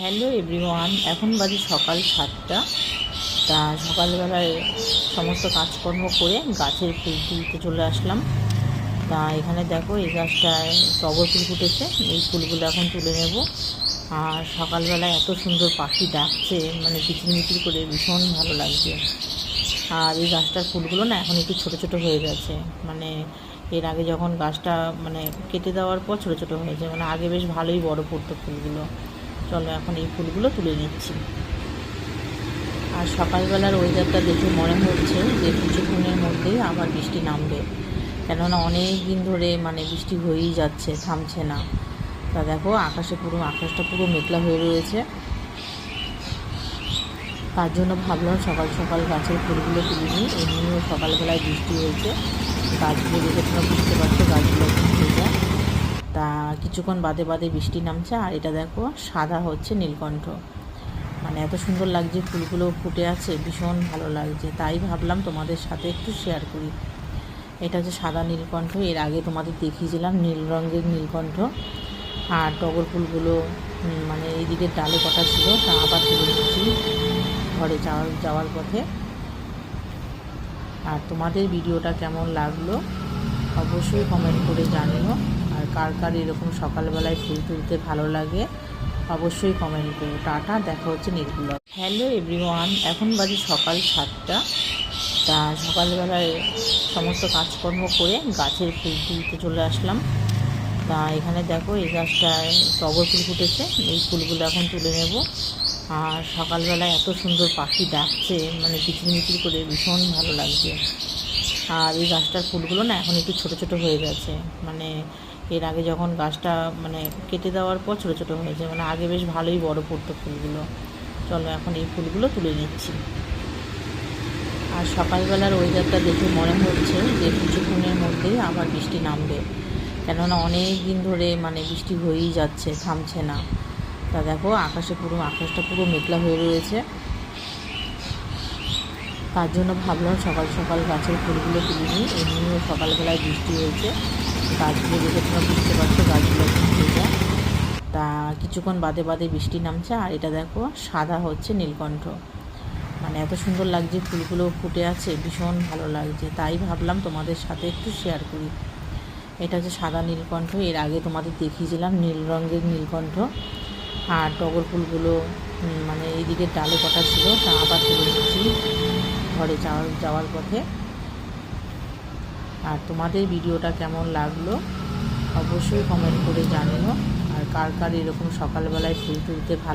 Hello everyone এখন বাজে সকাল সাতটা। তা সকালবেলায় সমস্ত কাজকর্ম করে গাছের ফুল তুলতে চলে আসলাম। তা এখানে দেখো এই গাছটায় টগর ফুল ফুটেছে। এই ফুলগুলো এখন তুলে নেব। আর সকালবেলায় এত সুন্দর পাখি ডাকছে মানে কিচিরমিচির করে ভীষণ ভালো লাগছে। আর এই গাছটার ফুলগুলো না এখন একটু ছোট ছোট হয়ে গেছে। মানে এর আগে যখন গাছটা মানে কেটে দেওয়ার পর ছোট ছোট হয়েছে। মানে আগে বেশ ভালোই বড় পড়তো ফুলগুলো। চলো এখন এই ফুলগুলো তুলে নিচ্ছি। আর সকালবেলার ওয়েদারটা দেখে মনে হচ্ছে যে কিছুক্ষণের মধ্যেই আবার বৃষ্টি নামবে। কেননা অনেক দিন ধরে মানে বৃষ্টি হয়েই যাচ্ছে, থামছে না। তা দেখো, আকাশে পুরো, আকাশটা পুরো মেঘলা হয়ে রয়েছে। তার জন্য ভাবলাম সকাল সকাল গাছের ফুলগুলো তুলে নিই। এমনিও সকালবেলায় বৃষ্টি হয়েছে। গাছগুলো দেখে তোমরা বুঝতে পারছ গাছগুলো যায় তা কিছুক্ষণ বাদে বাদে বৃষ্টি নামছে, আর এটা দেখো সাদা হচ্ছে নীলকণ্ঠ। মানে এত সুন্দর লাগছে, ফুলগুলো ফুটে আছে, ভীষণ ভালো লাগছে। তাই ভাবলাম তোমাদের সাথে একটু শেয়ার করি। এটা হচ্ছে সাদা নীলকণ্ঠ, এর আগে তোমাদের দেখিয়েছিলাম নীল রঙের নীলকণ্ঠ। আর টগর ফুলগুলো মানে এইদিকে ডালে কটা ছিল, তা আবার তুলে নিচ্ছি ঘরে যাওয়ার যাওয়ার পথে। আর তোমাদের ভিডিওটা কেমন লাগল? অবশ্যই কমেন্ট করে জানিও। আর কার কার এরকম সকালবেলায় ফুল তুলতে ভালো লাগে, অবশ্যই কমেন্ট করো। টাটা, দেখা হচ্ছে নির্গুলো হ্যালো এভরিওয়ান এখন বাজে সকাল সাতটা। তা সকালবেলায় সমস্ত কাজকর্ম করে গাছের ফুল তুলতে চলে আসলাম। তা এখানে দেখো এই গাছটায় টগর ফুল ফুটেছে, এই ফুলগুলো এখন তুলে নেব। আর সকালবেলায় এত সুন্দর পাখি ডাকছে মানে কিচিরমিচির করে ভীষণ ভালো লাগছে। আর এই গাছটার ফুলগুলো না এখন একটু ছোট ছোট হয়ে গেছে। মানে এর আগে যখন গাছটা মানে কেটে দেওয়ার পর ছোট ছোট হয়েছে মানে আগে বেশ ভালোই বড় পড়তো ফুলগুলো। চলো এখন এই ফুলগুলো তুলে নিচ্ছি। আর সকালবেলার ওয়েদারটা দেখে মনে হচ্ছে যে কিছুক্ষণের মধ্যেই আবার বৃষ্টি নামবে। কেননা অনেক দিন ধরে মানে বৃষ্টি হয়েই যাচ্ছে, থামছে না। তা দেখো, আকাশে পুরো, আকাশটা পুরো মেঘলা হয়ে রয়েছে। তার জন্য ভাবলাম সকাল সকাল গাছের ফুলগুলো তুলে নিই। এমনিও সকালবেলায় বৃষ্টি হয়েছে। গাছগুলো দেখে তোমরা বুঝতে পারছ গাছগুলো যায় তা কিছুক্ষণ বাদে বাদে বৃষ্টি নামছে আর এটা দেখো সাদা হচ্ছে নীলকণ্ঠ। মানে এত সুন্দর লাগছে ফুলগুলো ফুটে আছে, ভীষণ ভালো লাগছে। তাই ভাবলাম তোমাদের সাথে একটু শেয়ার করি। এটা হচ্ছে সাদা নীলকণ্ঠ, এর আগে তোমাদের দেখিয়েছিলাম নীল রঙের নীলকণ্ঠ। আর টগর ফুলগুলো মানে এইদিকে ডালে কটা ছিল, তা আবার তুলে নিচ্ছি। ঘরে যাওয়ার যাওয়ার পথে। আর তোমাদের ভিডিওটা কেমন লাগল, অবশ্যই কমেন্ট করে জানিও। আর কার কার এরকম সকালবেলায় ফুল তুলতে ভালো